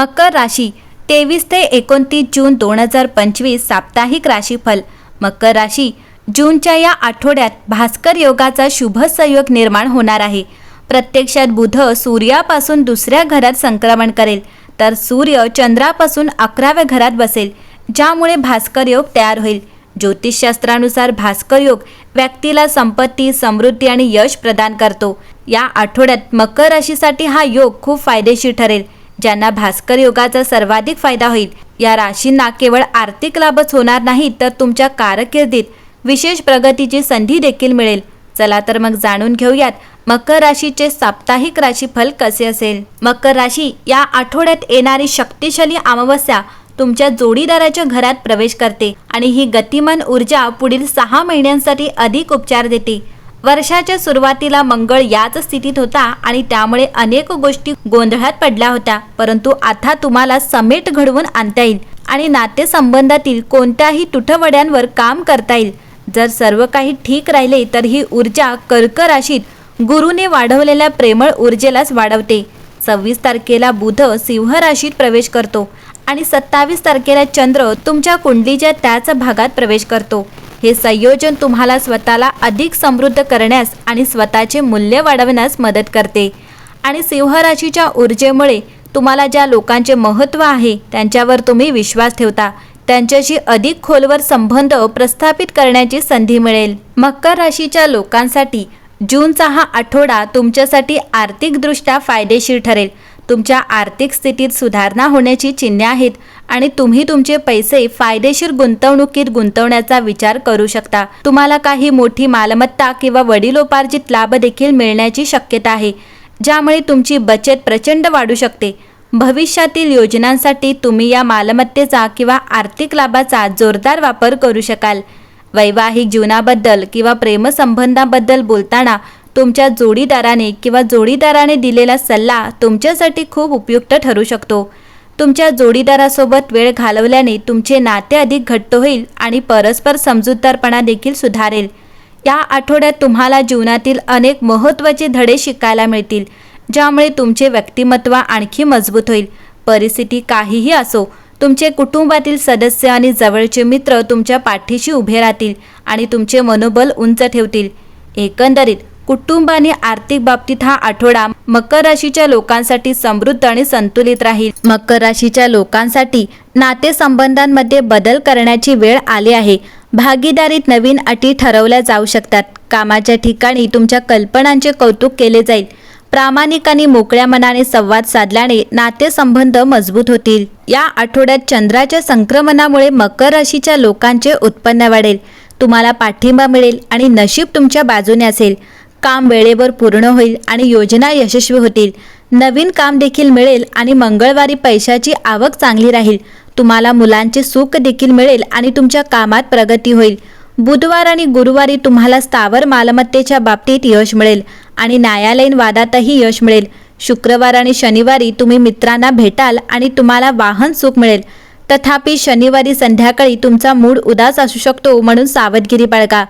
मकर राशी तेवीस ते एकोणतीस जून दोन हजार पंचवीस साप्ताहिक राशीफल. मकर राशी जूनच्या या आठवड्यात भास्कर योगाचा शुभ संयोग निर्माण होणार आहे. प्रत्यक्षात बुध सूर्यापासून दुसऱ्या घरात संक्रमण करेल तर सूर्य चंद्रापासून अकराव्या घरात बसेल ज्यामुळे भास्कर योग तयार होईल. ज्योतिषशास्त्रानुसार भास्कर योग व्यक्तीला संपत्ती समृद्धी आणि यश प्रदान करतो. या आठवड्यात मकर राशीसाठी हा योग खूप फायदेशीर ठरेल. ज्यांना भास्कर योगाचा सर्वाधिक फायदा होईल. या राशींना केवळ आर्थिक लाभच होणार नाही तर तुमच्या कारकिर्दीत विशेष प्रगतीची संधी देखील मिळेल. चला तर मग जाणून घेऊयात मकर राशीचे साप्ताहिक राशीफल कसे असेल. मकर राशी या आठवड्यात येणारी शक्तिशाली अमावस्या तुमच्या जोडीदाराच्या घरात प्रवेश करते आणि ही गतिमान ऊर्जा पुढील सहा महिन्यांसाठी अधिक उपचार देते. वर्षाच्या सुरुवातीला मंगळ याच स्थितीत होता आणि त्यामुळे अनेक गोष्टी गोंधळात पडल्या होत्या. परंतु आता तुम्हाला समेट घडवून आणता येईल आणि नातेसंबंधातील कोणत्याही तुटवड्यांवर काम करता येईल. जर सर्व काही ठीक राहिले तर ही ऊर्जा कर्क राशीत गुरुने वाढवलेल्या प्रेमळ ऊर्जेलाच वाढवते. सव्वीस तारखेला बुध सिंह राशीत प्रवेश करतो आणि सत्तावीस तारखेला चंद्र तुमच्या कुंडलीच्या त्याच भागात प्रवेश करतो. हे संयोजन तुम्हाला स्वतःला अधिक समृद्ध करण्यास आणि स्वतःचे मूल्य वाढवण्यास मदत करते. आणि सिंहराशीच्या ऊर्जेमुळे तुम्हाला ज्या लोकांचे महत्त्व आहे त्यांच्यावर तुम्ही विश्वास ठेवता. त्यांच्याशी अधिक खोलवर संबंध प्रस्थापित करण्याची संधी मिळेल. मकर राशीच्या लोकांसाठी जूनचा हा आठवडा तुमच्यासाठी आर्थिकदृष्ट्या फायदेशीर ठरेल. तुमच्या आर्थिक स्थितीत सुधारणा होण्याची चिन्हे आहेत आणि तुम्ही तुमचे पैसे फायदेशीर गुंतवणुकीत गुंतवण्याचा विचार करू शकता. तुम्हाला काही मोठी मालमत्ता किंवा वडिलोपार्जित लाभ देखील मिळण्याची शक्यता आहे ज्यामुळे तुमची बचत प्रचंड वाढू शकते. भविष्यातील योजनांसाठी तुम्ही या मालमत्तेचा किंवा आर्थिक लाभाचा जोरदार वापर करू शकाल. वैवाहिक जीवनाबद्दल किंवा प्रेमसंबंधाबद्दल बोलताना तुमच्या जोडीदाराने किंवा जोडीदाराने दिलेला सल्ला तुमच्यासाठी खूप उपयुक्त ठरू शकतो. तुमच्या जोडीदारासोबत वेळ घालवल्याने तुमचे नाते अधिक घट्ट होईल आणि परस्पर समजूतदारपणा देखील सुधारेल. या आठवड्यात तुम्हाला जीवनातील अनेक महत्त्वाचे धडे शिकायला मिळतील ज्यामुळे तुमचे व्यक्तिमत्व आणखी मजबूत होईल. परिस्थिती काहीही असो तुमचे कुटुंबातील सदस्य आणि जवळचे मित्र तुमच्या पाठीशी उभे राहतील आणि तुमचे मनोबल उंच ठेवतील. एकंदरीत कुटुंब आणि आर्थिक बाबतीत हा आठवडा मकर राशीच्या लोकांसाठी समृद्ध आणि संतुलित राहील. मकर राशीच्या लोकांसाठी नातेसंबंधांमध्ये बदल करण्याची वेळ आली आहे. भागीदारीत नवीन अटी ठरवल्या जाऊ शकतात. कामाच्या ठिकाणी तुमच्या कल्पनांचे कौतुक केले जाईल. प्रामाणिक आणि मोकळ्या मनाने संवाद साधल्याने नातेसंबंध मजबूत होतील. या आठवड्यात चंद्राच्या संक्रमणामुळे मकर राशीच्या लोकांचे उत्पन्न वाढेल. तुम्हाला पाठिंबा मिळेल आणि नशीब तुमच्या बाजूने असेल. काम वेळेवर पूर्ण होईल आणि योजना यशस्वी होतील. नवीन काम देखील मिळेल आणि मंगळवारी पैशाची आवक चांगली राहील. तुम्हाला मुलांचे सुख देखील मिळेल आणि तुमच्या कामात प्रगती होईल. बुधवार आणि गुरुवारी तुम्हाला स्थावर मालमत्तेच्या बाबतीत यश मिळेल आणि न्यायालयीन वादातही यश मिळेल. शुक्रवार आणि शनिवारी तुम्ही मित्रांना भेटाल आणि तुम्हाला वाहन सुख मिळेल. तथापि शनिवारी संध्याकाळी तुमचा मूड उदास असू शकतो म्हणून सावधगिरी बाळगा.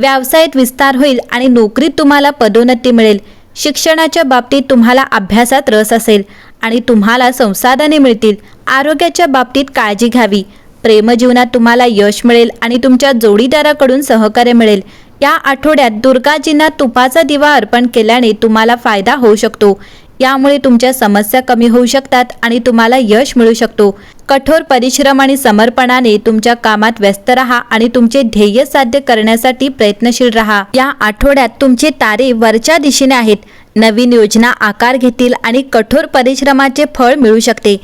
व्यवसायात विस्तार होईल आणि नोकरीत तुम्हाला पदोन्नती मिळेल. शिक्षणाच्या बाबतीत तुम्हाला अभ्यासात रस असेल आणि तुम्हाला संसाधने मिळतील. आरोग्याच्या बाबतीत काळजी घ्यावी. प्रेमजीवनात तुम्हाला यश मिळेल आणि तुमच्या जोडीदाराकडून सहकार्य मिळेल. या आठवड्यात दुर्गाजींना तुपाचा दिवा अर्पण केल्याने तुम्हाला फायदा होऊ शकतो. यामुळे तुमच्या समस्या कमी होऊ शकतात आणि तुम्हाला यश मिळू शकतो. कठोर परिश्रम आणि समर्पणाने तुमच्या कामात व्यस्त राहा आणि तुमचे ध्येय साध्य करण्यासाठी प्रयत्नशील राहा. या आठवड्यात तुमचे तारे वरच्या दिशेने आहेत. नवीन योजना आकार घेतील आणि कठोर परिश्रमाचे फळ मिळू शकते.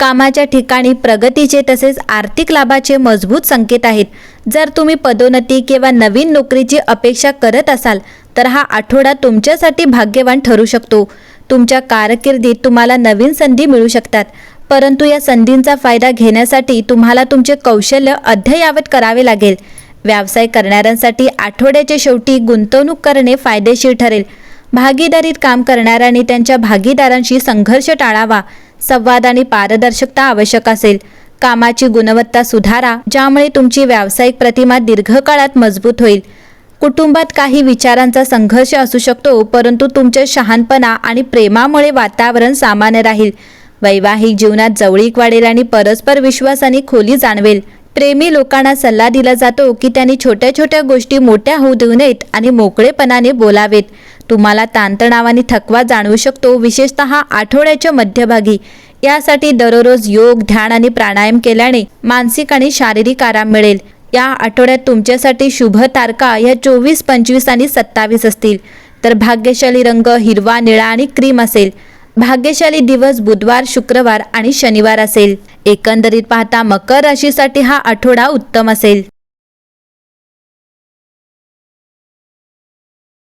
कामाच्या ठिकाणी प्रगतीचे तसेच आर्थिक लाभाचे मजबूत संकेत आहेत. जर तुम्ही पदोन्नती किंवा नवीन नोकरीची अपेक्षा करत असाल तर हा आठवडा तुमच्यासाठी भाग्यवान ठरू शकतो. तुमच्या कारकिर्दीत तुम्हाला नवीन संधी मिळू शकतात. परंतु या संधींचा फायदा घेण्यासाठी तुम्हाला तुमचे कौशल्य अद्ययावत करावे लागेल. व्यवसाय करणाऱ्यांसाठी आठवड्याच्या शेवटी गुंतवणूक करणे फायदेशीर ठरेल. भागीदारीत काम करणाऱ्यांनी त्यांच्या भागीदारांशी संघर्ष टाळावा. संवाद आणि पारदर्शकता आवश्यक असेल. कामाची गुणवत्ता सुधारा ज्यामुळे तुमची व्यावसायिक प्रतिमा दीर्घकाळात मजबूत होईल. कुटुंबात काही विचारांचा संघर्ष असू शकतो परंतु तुमच्या शहाणपणा आणि प्रेमामुळे वातावरण सामान्य राहील. वैवाहिक जीवनात जवळीक वाढेल आणि परस्पर विश्वास आणि खोली जाणवेल. प्रेमी लोकांना सल्ला दिला जातो की त्यांनी छोट्या छोट्या गोष्टी मोठ्या होऊ देऊ नयेत आणि मोकळेपणाने बोलावेत. तुम्हाला ताणतणावाने थकवा जाणवू शकतो विशेषतः आठवड्याच्या मध्यभागी. यासाठी दररोज योग ध्यान आणि प्राणायाम केल्याने मानसिक आणि शारीरिक आराम मिळेल. या आठवड्यात तुमच्यासाठी शुभ तारका या चोवीस पंचवीस आणि सत्तावीस असतील. तर भाग्यशाली रंग हिरवा निळा आणि क्रीम असेल. भाग्यशाली दिवस बुधवार शुक्रवार आणि शनिवार असेल. एकंदरीत पाहता मकर राशीसाठी हा आठवडा उत्तम असेल.